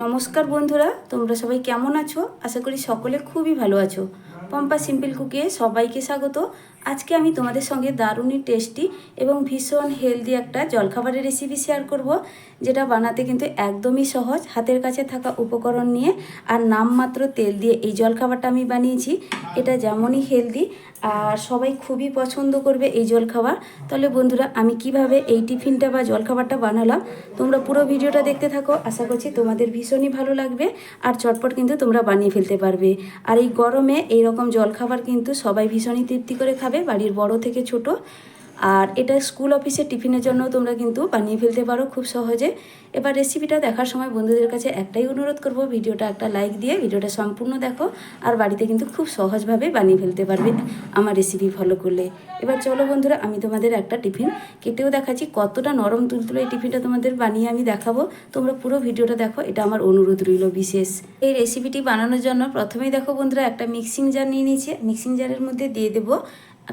নমস্কার বন্ধুরা, তোমরা সবাই কেমন আছো? আশা করি সকলে খুবই ভালো আছো। পম্পা সিম্পল কুকে সবাইকে স্বাগত। আজকে আমি তোমাদের সঙ্গে দারুণই টেস্টি এবং ভীষণ হেলদি একটা জলখাবারের রেসিপি শেয়ার করব, যেটা বানাতে কিন্তু একদমই সহজ। হাতের কাছে থাকা উপকরণ নিয়ে আর নামমাত্র তেল দিয়ে এই জলখাবারটা আমি বানিয়েছি। এটা যেমনই হেলদি আর সবাই খুবই পছন্দ করবে এই জলখাবার। তাহলে বন্ধুরা, আমি কীভাবে এই টিফিনটা বা জলখাবারটা বানালাম, তোমরা পুরো ভিডিওটা দেখতে থাকো। আশা করছি তোমাদের ভীষণই ভালো লাগবে, আর চটপট কিন্তু তোমরা বানিয়ে ফেলতে পারবে। আর এই গরমে এই রকম জলখাবার কিন্তু সবাই ভীষণই তৃপ্তি করে খাবে। বাড়ির বড় থেকে ছোট। আর এটা স্কুল অফিসে টিফিনের জন্য তোমরা কিন্তু বানিয়ে ফেলতে পারো খুব সহজে। এবার রেসিপিটা দেখার সময় বন্ধুদের কাছে একটাই অনুরোধ করব, ভিডিওটা একটা লাইক দিয়ে ভিডিওটা সম্পূর্ণ দেখো। আর বাড়িতে কিন্তু খুব সহজভাবে বানিয়ে ফেলতে পারবে আমার রেসিপি ফলো করলে। এবার চলো বন্ধুরা, আমি তোমাদের একটা টিফিন কেটেও দেখাচ্ছি। কতটা নরম তুলতুলো এই টিফিনটা তোমাদের বানিয়ে আমি দেখাবো। তোমরা পুরো ভিডিওটা দেখো, এটা আমার অনুরোধ রইল বিশেষ। এই রেসিপিটি বানানোর জন্য প্রথমেই দেখো বন্ধুরা, একটা মিক্সিং জার নিয়ে নিয়েছি। মিক্সিং জারের মধ্যে দিয়ে দেবো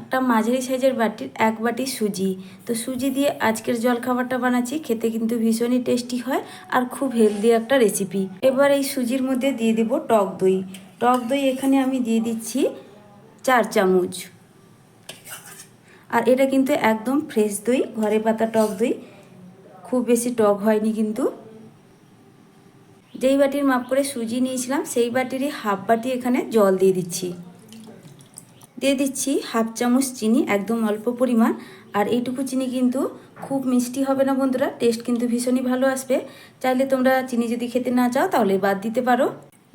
একটা মাঝারি সাইজের বাটির এক বাটি সুজি। তো সুজি দিয়ে আজকের জলখাবারটা বানাচ্ছি, খেতে কিন্তু ভীষণই টেস্টি হয় আর খুব হেলদি একটা রেসিপি এবার এই সুজির মধ্যে দিয়ে দেব টক দই। টক দই এখানে আমি দিয়ে দিচ্ছি চার চামচ। আর এটা কিন্তু একদম ফ্রেশ দই, ঘরে পাতা টক দই। খুব বেশি টক হয়নি কিন্তু। যেই বাটির মাপ করে সুজি নিয়েছিলাম, সেই বাটিরই হাফ বাটি এখানে জল দিয়ে দিচ্ছি। দিয়ে দিচ্ছি হাফ চামচ চিনি, একদম অল্প পরিমাণ। আর এইটুকু চিনি কিন্তু খুব মিষ্টি হবে না বন্ধুরা টেস্ট কিন্তু ভীষণই ভালো আসবে। চাইলে তোমরা চিনি যদি খেতে না চাও তাহলে বাদ দিতে পারো।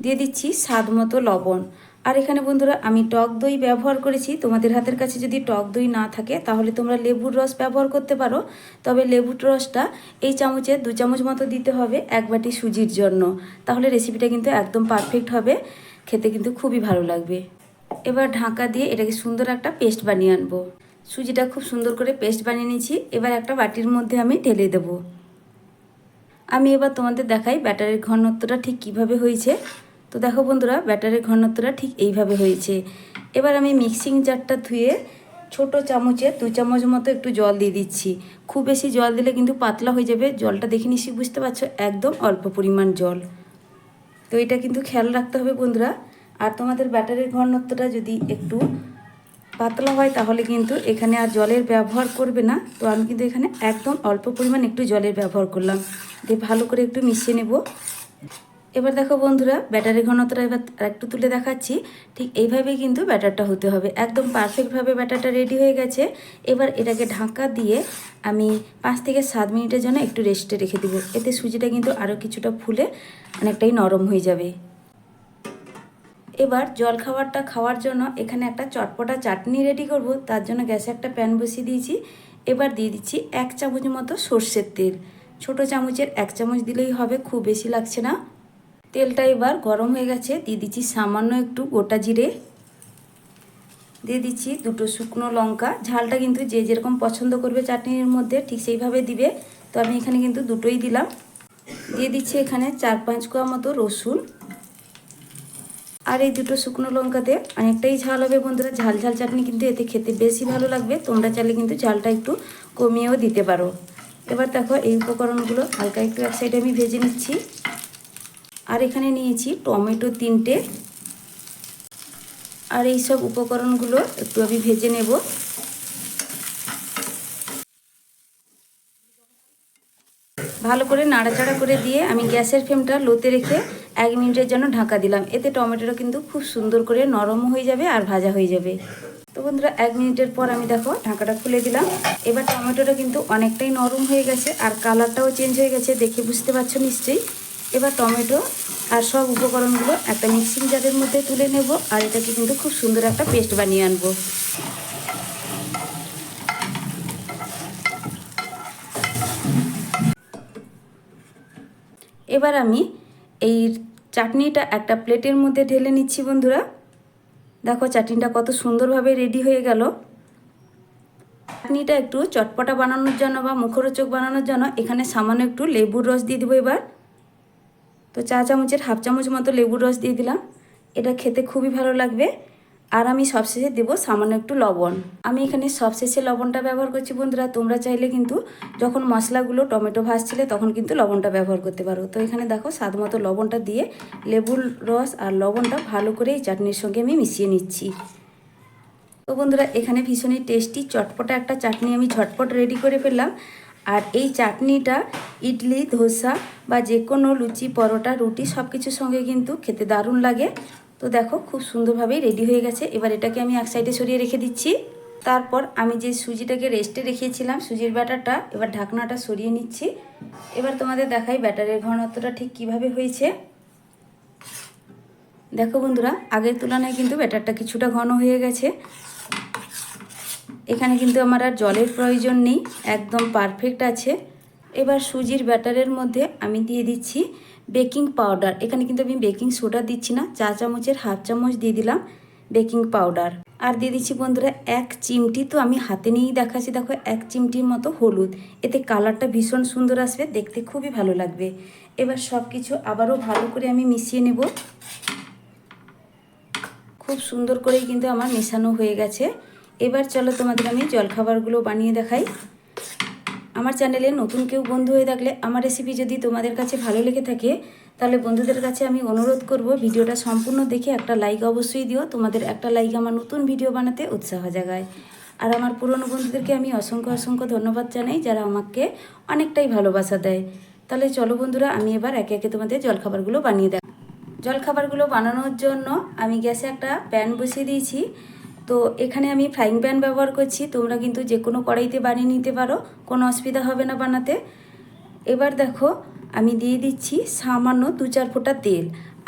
দিয়ে দিচ্ছি স্বাদ মতো লবণ। আর এখানে বন্ধুরা আমি টক দই ব্যবহার করেছি, তোমাদের হাতের কাছে যদি টক দই না থাকে তাহলে তোমরা লেবুর রস ব্যবহার করতে পারো। তবে লেবুর রসটা এই চামচে দু চামচ মতো দিতে হবে এক বাটি সুজির জন্য। তাহলে রেসিপিটা কিন্তু একদম পারফেক্ট হবে, খেতে কিন্তু খুবই ভালো লাগবে। এবার ঢাকা দিয়ে এটাকে সুন্দর একটা পেস্ট বানিয়ে আনব। সুজিটা খুব সুন্দর করে পেস্ট বানিয়ে নিয়েছি। এবার একটা বাটির মধ্যে আমি ঢেলে দেব। আমি এবার তোমাদের দেখাই ব্যাটারের ঘনত্বটা ঠিক কীভাবে হয়েছে। তো দেখো বন্ধুরা, ব্যাটারের ঘনত্বটা ঠিক এইভাবে হয়েছে। এবার আমি মিক্সিং জারটা ধুয়ে ছোট চামচে দু চামচ মতো একটু জল দিয়ে দিচ্ছি। খুব বেশি জল দিলে কিন্তু পাতলা হয়ে যাবে। জলটা দেখে নিশ্চয়ই বুঝতে পারছ, একদম অল্প পরিমাণ জল। তো এটা কিন্তু খেয়াল রাখতে হবে বন্ধুরা। আর তোমাদের ব্যাটারির ঘনত্বটা যদি একটু পাতলা হয়, তাহলে কিন্তু এখানে আর জলের ব্যবহার করবে না। তো আমি কিন্তু এখানে একদম অল্প পরিমাণ একটু জলের ব্যবহার করলাম। দিয়ে ভালো করে একটু মিশিয়ে নেব। এবার দেখো বন্ধুরা, ব্যাটারির ঘনত্বটা এবার একটু তুলে দেখাচ্ছি। ঠিক এইভাবেই কিন্তু ব্যাটারটা হতে হবে। একদম পারফেক্টভাবে ব্যাটারটা রেডি হয়ে গেছে। এবার এটাকে ঢাকা দিয়ে আমি পাঁচ থেকে সাত মিনিটের জন্য একটু রেস্টে রেখে দেবো। এতে সুজিটা কিন্তু আরও কিছুটা ফুলে অনেকটাই নরম হয়ে যাবে। এবার জল খাবারটা খাওয়ার জন্য এখানে একটা চটপটা চাটনি রেডি করব। তার জন্য গ্যাসে একটা প্যান বসিয়ে দিয়েছি। এবার দিয়ে দিচ্ছি এক চামচ মতো সর্ষের তেল। ছোট চামচের এক চামচ দিলেই হবে, খুব বেশি লাগছে না। তেলটা এবার গরম হয়ে গেছে, দিয়ে দিচ্ছি সামান্য একটু গোটা জিরে। দিয়ে দিচ্ছি দুটো শুকনো লঙ্কা। ঝালটা কিন্তু যে যেরকম পছন্দ করবে চাটনির মধ্যে, ঠিক সেইভাবে দিবে। তো আমি এখানে কিন্তু দুটোই দিলাম। দিয়ে দিচ্ছি এখানে চার পাঁচ কোয়া মতো রসুন। আর এই দুটো শুকনো লঙ্কাতে অনেকটাই ঝাল হবে বন্ধুরা। ঝাল ঝাল চাটনি কিন্তু এতে খেতে বেশি ভালো লাগবে। তোমরা চাইলে কিন্তু ঝালটা একটু কমিয়েও দিতে পারো। এবার দেখো এই উপকরণগুলো হালকা একটু এক সাইডে আমি ভেজে নিচ্ছি। আর এখানে নিয়েছি টমেটো তিনটে। আর এই সব উপকরণগুলো একটু আমি ভেজে নেব। ভালো করে নাড়াচাড়া করে দিয়ে আমি গ্যাসের ফ্লেমটা লোতে রেখে এক মিনিটের জন্য ঢাকা দিলাম। এতে টমেটোটা কিন্তু খুব সুন্দর করে নরম হয়ে যাবে আর ভাজা হয়ে যাবে। তো বন্ধুরা, এক মিনিটের পর আমি দেখো ঢাকাটা খুলে দিলাম। এবার টমেটোটা কিন্তু অনেকটাই নরম হয়ে গেছে আর কালারটাও চেঞ্জ হয়ে গেছে, দেখে বুঝতে পারছ নিশ্চয়ই। এবার টমেটো আর সব উপকরণগুলো একটা মিক্সিং জারের মধ্যে তুলে নেব আর এটাকে কিন্তু খুব সুন্দর একটা পেস্ট বানিয়ে আনব। এবার আমি এই চাটনিটা একটা প্লেটের মধ্যে ঢেলে নিচ্ছি বন্ধুরা। দেখো চাটনিটা কত সুন্দরভাবে রেডি হয়ে গেল। চাটনিটা একটু চটপটা বানানোর জন্য বা মুখরোচক বানানোর জন্য এখানে সামান্য একটু লেবুর রস দিয়ে দেবো এবার। তো চা চামচের হাফ চামচ মতো লেবুর রস দিয়ে দিলাম। এটা খেতে খুবই ভালো লাগবে। আর আমি সবশেষে দেবো সামান্য একটু লবণ। আমি এখানে সবশেষে লবণটা ব্যবহার করছি বন্ধুরা, তোমরা চাইলে কিন্তু যখন মশলাগুলো টমেটো ভাজছিলে তখন কিন্তু লবণটা ব্যবহার করতে পারো। তো এখানে দেখো, স্বাদ মতো লবণটা দিয়ে লেবুর রস আর লবণটা ভালো করে এই চাটনির সঙ্গে আমি মিশিয়ে নিচ্ছি। তো বন্ধুরা, এখানে ভীষণই টেস্টি চটপটা একটা চাটনি আমি ঝটপট রেডি করে ফেললাম। আর এই চাটনিটা ইডলি, ধোসা বা যে কোনো লুচি, পরোটা, রুটি সব কিছুর সঙ্গে কিন্তু খেতে দারুণ লাগে। তো দেখো, খুব সুন্দরভাবেই রেডি হয়ে গেছে। এবার এটাকে আমি এক সাইডে সরিয়ে রেখে দিচ্ছি। তারপর আমি যে সুজিটাকে রেস্টে রেখেছিলাম, সুজির ব্যাটারটা এবার ঢাকনাটা সরিয়ে নিচ্ছি। এবার তোমাদের দেখাই ব্যাটারের ঘনত্বটা ঠিক কীভাবে হয়েছে। দেখো বন্ধুরা, আগের তুলনায় কিন্তু ব্যাটারটা কিছুটা ঘন হয়ে গেছে। এখানে কিন্তু আমার আর জলের প্রয়োজন নেই, একদম পারফেক্ট আছে। এবার সুজির ব্যাটারের মধ্যে আমি দিয়ে দিচ্ছি বেকিং পাউডার। এখানে কিন্তু আমি বেকিং সোডা দিচ্ছি না, চা চামচের হাফ চামচ দিয়ে দিলাম বেকিং পাউডার। আর দিয়ে দিচ্ছি বন্ধুরা এক চিমটি, তো আমি হাতে নিয়েই দেখাচ্ছি, দেখো এক চিমটির মতো হলুদ। এতে কালারটা ভীষণ সুন্দর আসবে, দেখতে খুবই ভালো লাগবে। এবার সব কিছু আবারও ভালো করে আমি মিশিয়ে নেব। খুব সুন্দর করেই কিন্তু আমার মেশানো হয়ে গেছে। এবার চলো তোমাদের আমি জলখাবারগুলো বানিয়ে দেখাই। আমার চ্যানেলে নতুন কেউ বন্ধু হয়ে থাকলে আমার রেসিপি যদি তোমাদের কাছে ভালো লেগে থাকে, তাহলে বন্ধুদের কাছে আমি অনুরোধ করব ভিডিওটা সম্পূর্ণ দেখে একটা লাইক অবশ্যই দিও। তোমাদের একটা লাইক আমার নতুন ভিডিও বানাতে উৎসাহ জাগায়। আর আমার পুরনো বন্ধুদেরকে আমি অসংখ্য অসংখ্য ধন্যবাদ জানাই, যারা আমাকে অনেকটাই ভালোবাসা দেয়। তাহলে চলো বন্ধুরা, আমি এবার একে একে তোমাদের জলখাবারগুলো বানিয়ে দেখ জলখাবারগুলো বানানোর জন্য আমি গ্যাসে একটা প্যান বসিয়ে দিয়েছি। তো এখানে আমি ফ্রাইং প্যান ব্যবহার করছি। তোমরা কিন্তু যে কোনো কড়াইতে বানিয়ে নিতে পারো, কোনো অসুবিধা হবে না বানাতে। এবার দেখো, আমি দিয়ে দিচ্ছি সামান্য দু চার ফোঁটা তেল।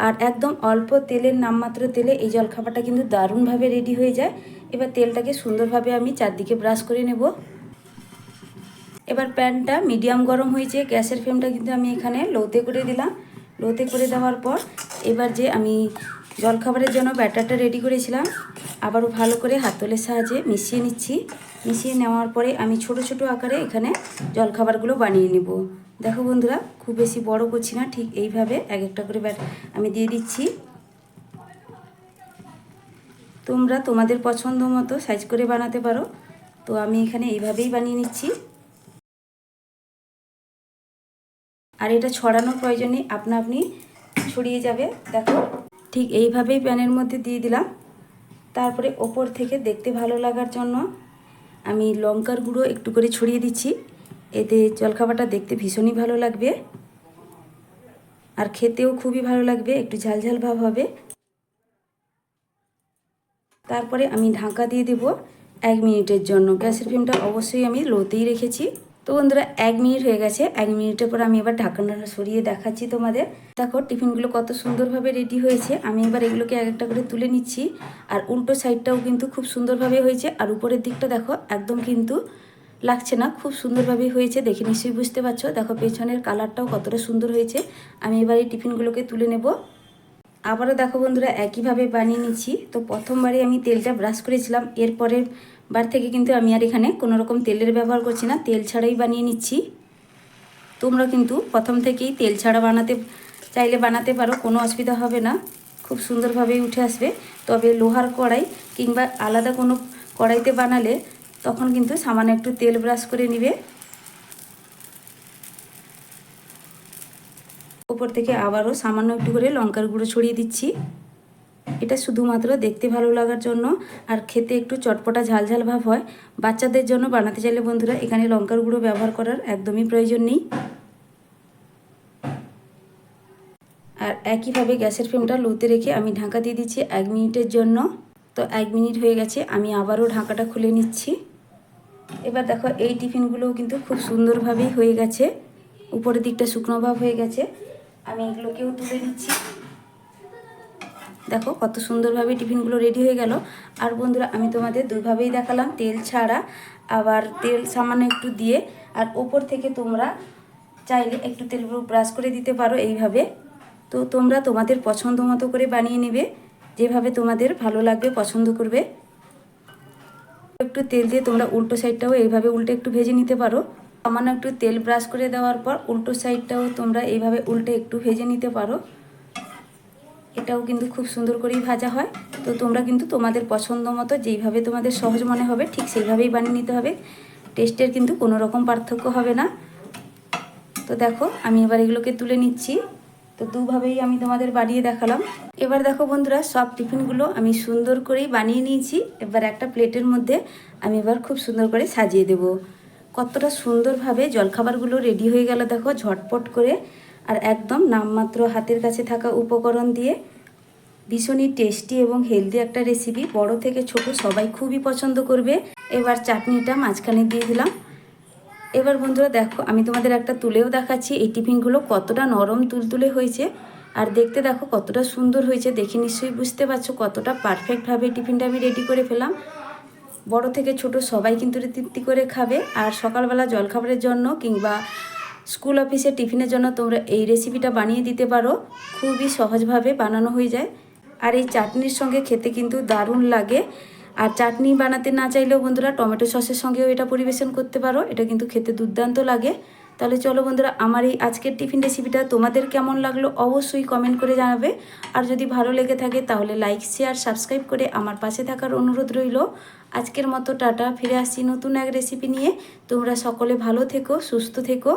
আর একদম অল্প তেলের নামমাত্র তেলে এই জলখাবারটা কিন্তু দারুণভাবে রেডি হয়ে যায়। এবার তেলটাকে সুন্দরভাবে আমি চারদিকে ব্রাশ করে নেব। এবার প্যানটা মিডিয়াম গরম হয়েছে, গ্যাসের ফ্লেমটা কিন্তু আমি এখানে লোতে করে দিলাম। লোতে করে দেওয়ার পর এবার যে আমি জলখাবারের জন্য ব্যাটারটা রেডি করেছিলাম। আবারও ভালো করে হাতলের সাহায্যে মিশিয়ে নিচ্ছি। মিশিয়ে নেওয়ার পরে আমি ছোট ছোট আকারে এখানে জলখাবারগুলো বানিয়ে নেব। দেখো বন্ধুরা, খুব বেশি বড় করছি না, ঠিক এইভাবে এক একটা করে ব্যাট আমি দিয়ে দিচ্ছি। তোমরা তোমাদের পছন্দ মতো সাইজ করে বানাতে পারো। তো আমি এখানে এইভাবেই বানিয়ে নিচ্ছি। আর এটা ছড়ানোর প্রয়োজনে আপনা আপনি ছড়িয়ে যাবে। দেখো। ঠিক এইভাবেই প্যানের মধ্যে দিয়ে দিলাম। তারপরে ওপর থেকে দেখতে ভালো লাগার জন্য আমি লঙ্কার গুঁড়ো একটু করে ছড়িয়ে দিচ্ছি। এতে জলখাবারটা দেখতে ভীষণই ভালো লাগবে। আর খেতেও খুবই ভালো লাগবে, একটু ঝালঝাল ভাব হবে। তারপরে আমি ঢাকা দিয়ে দেব এক মিনিটের জন্য। গ্যাসের ফ্লেমটা অবশ্যই আমি লোতেই রেখেছি। তো বন্ধুরা, এক মিনিট হয়ে গেছে। এক মিনিটের পর আমি এবার ঢাকনাটা সরিয়ে দেখাচ্ছি তোমাদের। দেখো, টিফিনগুলো কত সুন্দরভাবে রেডি হয়েছে। আমি এবার এগুলোকে এক একটা করে তুলে নিচ্ছি। আর উল্টো সাইডটাও কিন্তু খুব সুন্দরভাবে হয়েছে। আর উপরের দিকটা দেখো, একদম কিন্তু লাগছে না। খুব সুন্দরভাবে হয়েছে, দেখে নিশ্চয়ই বুঝতে পারছ। দেখো, পেছনের কালারটাও কতটা সুন্দর হয়েছে। আমি এবার এই টিফিনগুলোকে তুলে নেব। আবারও দেখো বন্ধুরা, একইভাবে বানিয়ে নিচ্ছি। তো প্রথমবারে আমি তেলটা ব্রাশ করেছিলাম। এরপরের বার থেকে কিন্তু আমি আর এখানে কোনো রকম তেলের ব্যবহার করছি না। তেল ছাড়াই বানিয়ে নিচ্ছি। তোমরা কিন্তু প্রথম থেকেই তেল ছাড়া বানাতে, চাইলে বানাতে পারো, কোনো অসুবিধা হবে না। খুব সুন্দরভাবেই উঠে আসবে। তবে লোহার কড়াই কিংবা আলাদা কোনো কড়াইতে বানালে তখন কিন্তু সামান্য একটু তেল ব্রাশ করে নিবে। ওপর থেকে আবারও সামান্য একটু করে লঙ্কার গুঁড়ো ছড়িয়ে দিচ্ছি। এটা শুধুমাত্র দেখতে ভালো লাগার জন্য আর খেতে একটু চটপটা ঝালঝাল ভাব হয়। বাচ্চাদের জন্য বানাতে চাইলে বন্ধুরা এখানে লঙ্কার গুঁড়ো ব্যবহার করার একদমই প্রয়োজন নেই। আর একইভাবে গ্যাসের ফ্লেমটা লোতে রেখে আমি ঢাকা দিয়ে দিচ্ছি এক মিনিটের জন্য। তো এক মিনিট হয়ে গেছে, আমি আবারও ঢাকাটা খুলে নিচ্ছি। এবার দেখো এই টিফিনগুলোও কিন্তু খুব সুন্দরভাবেই হয়ে গেছে। উপরের দিকটা শুকনো ভাব হয়ে গেছে। আমি এগুলোকেও তুলে নিচ্ছি। দেখো কত সুন্দরভাবে টিফিনগুলো রেডি হয়ে গেল। আর বন্ধুরা, আমি তোমাদের দুইভাবেই দেখালাম তেল ছাড়া। আবার তেল সামান্য একটু দিয়ে, আর ওপর থেকে তোমরা চাইলে একটু তেল ব্রাশ করে দিতে পারো এইভাবে। তো তোমরা তোমাদের পছন্দ মতো করে বানিয়ে নেবে, যেভাবে তোমাদের ভালো লাগবে, পছন্দ করবে। একটু তেল দিয়ে তোমরা উল্টো সাইডটাও এইভাবে উল্টে একটু ভেজে নিতে পারো। সামান্য একটু তেল ব্রাশ করে দেওয়ার পর উল্টো সাইডটাও তোমরা এইভাবে উল্টে একটু ভেজে নিতে পারো। এটাও কিন্তু খুব সুন্দর করেই ভাজা হয়। তো তোমরা কিন্তু তোমাদের পছন্দ মতো যেইভাবে তোমাদের সহজ মনে হবে, ঠিক সেইভাবেই বানিয়ে নিতে হবে। টেস্টের কিন্তু কোনো রকম পার্থক্য হবে না। তো দেখো, আমি এবার এগুলোকে তুলে নিচ্ছি। তো দুভাবেই আমি তোমাদের বানিয়ে দেখালাম। এবার দেখো বন্ধুরা, সব টিফিনগুলো আমি সুন্দর করেই বানিয়ে নিয়েছি। এবার একটা প্লেটের মধ্যে আমি এবার খুব সুন্দর করে সাজিয়ে দেব। কতটা সুন্দরভাবে জলখাবারগুলো রেডি হয়ে গেল দেখো, ঝটপট করে। আর একদম নামমাত্র হাতের কাছে থাকা উপকরণ দিয়ে ভীষণই টেস্টি এবং হেলদি একটা রেসিপি বড় থেকে ছোট সবাই খুবই পছন্দ করবে। এবার চাটনিটা মাঝখানে দিয়ে দিলাম। এবার বন্ধুরা দেখো, আমি তোমাদের একটা তুলেও দেখাচ্ছি। এই টিফিনগুলো কতটা নরম তুলতুলে হয়েছে। আর দেখতে দেখো কতটা সুন্দর হয়েছে। দেখে নিশ্চয়ই বুঝতে পারছ কতটা পারফেক্টভাবে টিফিনটা আমি রেডি করে ফেলাম বড় থেকে ছোট সবাই কিন্তু তৃপ্তি করে খাবে। আর সকালবেলা জলখাবারের জন্য কিংবা স্কুল অফিসে টিফিনের জন্য তোমরা এই রেসিপিটা বানিয়ে দিতে পারো। খুবই সহজভাবে বানানো হয়ে যায়। আর এই চাটনির সঙ্গে খেতে কিন্তু দারুণ লাগে। আর চাটনি বানাতে না চাইলেও বন্ধুরা টমেটো সসের সঙ্গেও এটা পরিবেশন করতে পারো। এটা কিন্তু খেতে দুর্দান্ত লাগে। তাহলে চলো বন্ধুরা, আমার এই আজকের টিফিন রেসিপিটা তোমাদের কেমন লাগল অবশ্যই কমেন্ট করে জানাবে। আর যদি ভালো লেগে থাকে তাহলে লাইক শেয়ার সাবস্ক্রাইব করে আমার পাশে থাকার অনুরোধ রইল। আজকের মতো টাটা, ফিরে আসছি নতুন এক রেসিপি নিয়ে। তোমরা সকলে ভালো থেকো, সুস্থ থেকো।